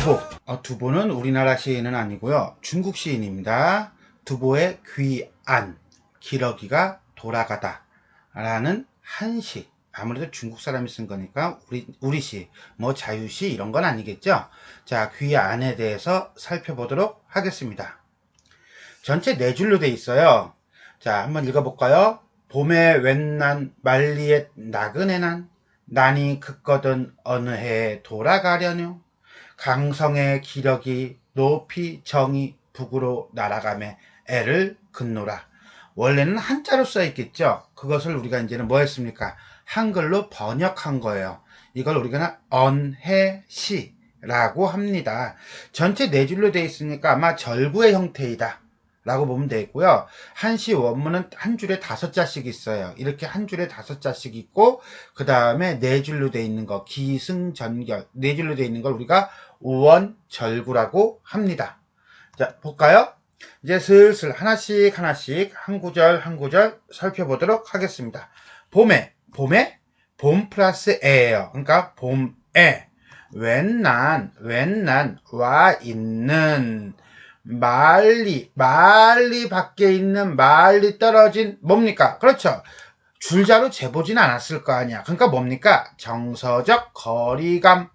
두보. 어, 두보는 우리나라 시인은 아니고요. 중국 시인입니다. 두보의 귀안, 기러기가 돌아가다. 라는 한시. 아무래도 중국 사람이 쓴 거니까 우리, 우리 시, 뭐 자유시 이런 건 아니겠죠? 자, 귀안에 대해서 살펴보도록 하겠습니다. 전체 네 줄로 돼 있어요. 자, 한번 읽어볼까요? 봄에 웬난 말리에 나그네 난 난이 크거든 어느 해에 돌아가려뇨 강성의 기력이 높이 정이 북으로 날아가매 애를 긋노라. 원래는 한자로 써 있겠죠? 그것을 우리가 이제는 뭐 했습니까? 한글로 번역한 거예요. 이걸 우리가 언해시라고 합니다. 전체 네 줄로 되어 있으니까 아마 절구의 형태이다 라고 보면 되고요. 한시 원문은 한 줄에 다섯 자씩 있어요. 이렇게 한 줄에 다섯 자씩 있고 그 다음에 네 줄로 되어 있는 거 기승전결 네 줄로 되어 있는 걸 우리가 오원절구라고 합니다. 자 볼까요? 이제 슬슬 하나씩 하나씩 한 구절 한 구절 살펴보도록 하겠습니다. 봄에 봄에 봄 플러스 에예요. 그러니까 봄에 웬난 웬난 와 있는 멀리 멀리 밖에 있는 멀리 떨어진 뭡니까? 그렇죠. 줄자로 재보진 않았을 거 아니야. 그러니까 뭡니까? 정서적 거리감.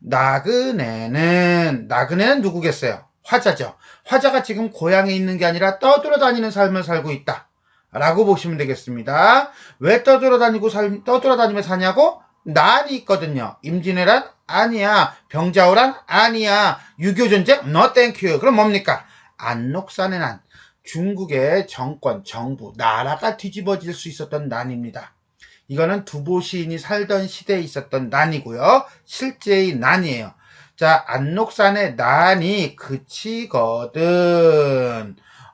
나그네는 나그네는 누구겠어요? 화자죠. 화자가 지금 고향에 있는 게 아니라 떠돌아다니는 삶을 살고 있다. 라고 보시면 되겠습니다. 왜 떠돌아다니고 살, 떠돌아다니며 사냐고? 난이 있거든요. 임진왜란 아니야. 병자호란 아니야. 6.25 전쟁? No thank you. 그럼 뭡니까? 안록산의 난. 중국의 정권, 정부, 나라가 뒤집어질 수 있었던 난입니다. 이거는 두보 시인이 살던 시대에 있었던 난이고요. 실제의 난이에요. 자, 안록산의 난이 그치거든.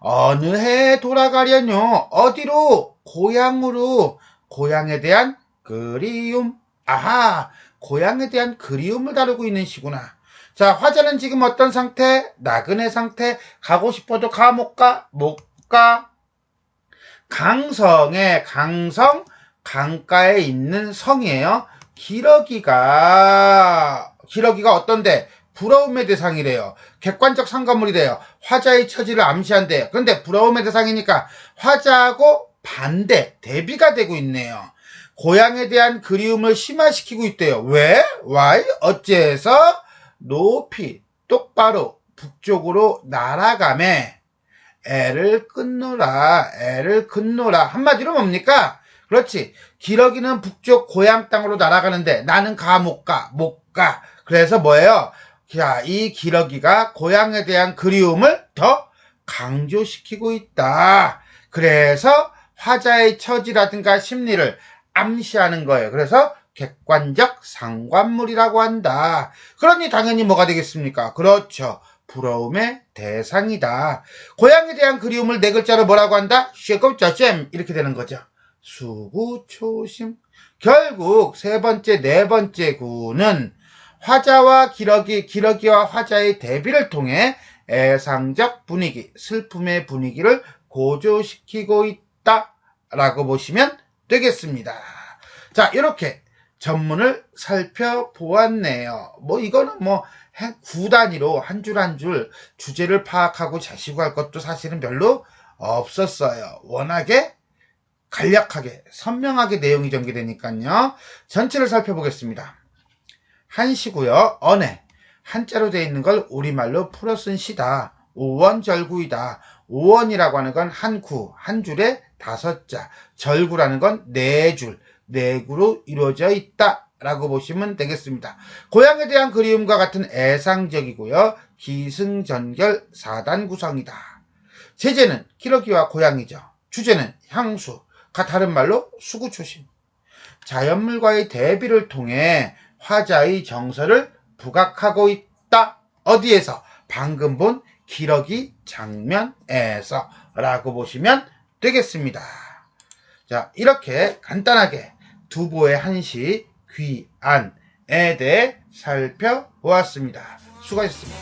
어느 해에 돌아가려뇨? 어디로? 고향으로. 고향에 대한 그리움. 아하, 고향에 대한 그리움을 다루고 있는 시구나. 자, 화자는 지금 어떤 상태? 나그네 상태. 가고 싶어도 가, 못 가? 못 가? 강성의 강성, 강가에 있는 성이에요. 기러기가, 기러기가 어떤데? 부러움의 대상이래요. 객관적 상관물이래요. 화자의 처지를 암시한대요. 그런데 부러움의 대상이니까 화자하고 반대, 대비가 되고 있네요. 고향에 대한 그리움을 심화시키고 있대요. 왜? why? 어째서 높이 똑바로 북쪽으로 날아가매 애를 끊노라 애를 끊노라 한마디로 뭡니까? 그렇지 기러기는 북쪽 고향 땅으로 날아가는데 나는 가 못 가 못 가 그래서 뭐예요? 자, 이 기러기가 고향에 대한 그리움을 더 강조시키고 있다. 그래서 화자의 처지라든가 심리를 암시하는 거예요. 그래서 객관적 상관물이라고 한다. 그러니 당연히 뭐가 되겠습니까? 그렇죠. 부러움의 대상이다. 고향에 대한 그리움을 네 글자로 뭐라고 한다? 쉐겁자잼 이렇게 되는 거죠. 수구초심. 결국 세 번째, 네 번째 구는 화자와 기러기, 기러기와 화자의 대비를 통해 애상적 분위기, 슬픔의 분위기를 고조시키고 있다 라고 보시면 되겠습니다. 자, 이렇게 전문을 살펴보았네요. 뭐 이거는 뭐 구단위로 한 줄 한 줄 주제를 파악하고 자시고 할 것도 사실은 별로 없었어요. 워낙에 간략하게 선명하게 내용이 전개되니까요. 전체를 살펴보겠습니다. 한시고요. 언해 한자로 되어 있는 걸 우리말로 풀어 쓴 시다. 오원절구이다. 오원이라고 하는 건 한 구, 한 줄에 다섯 자. 절구라는 건 네 줄, 네 구로 이루어져 있다. 라고 보시면 되겠습니다. 고향에 대한 그리움과 같은 애상적이고요. 기승전결 사단 구성이다. 제재는 기러기와 고향이죠. 주제는 향수, 가 다른 말로 수구초심. 자연물과의 대비를 통해 화자의 정서를 부각하고 있다. 어디에서? 방금 본 기러기 장면에서 라고 보시면 되겠습니다. 자, 이렇게 간단하게 두보의 한시 귀안에 대해 살펴보았습니다. 수고하셨습니다.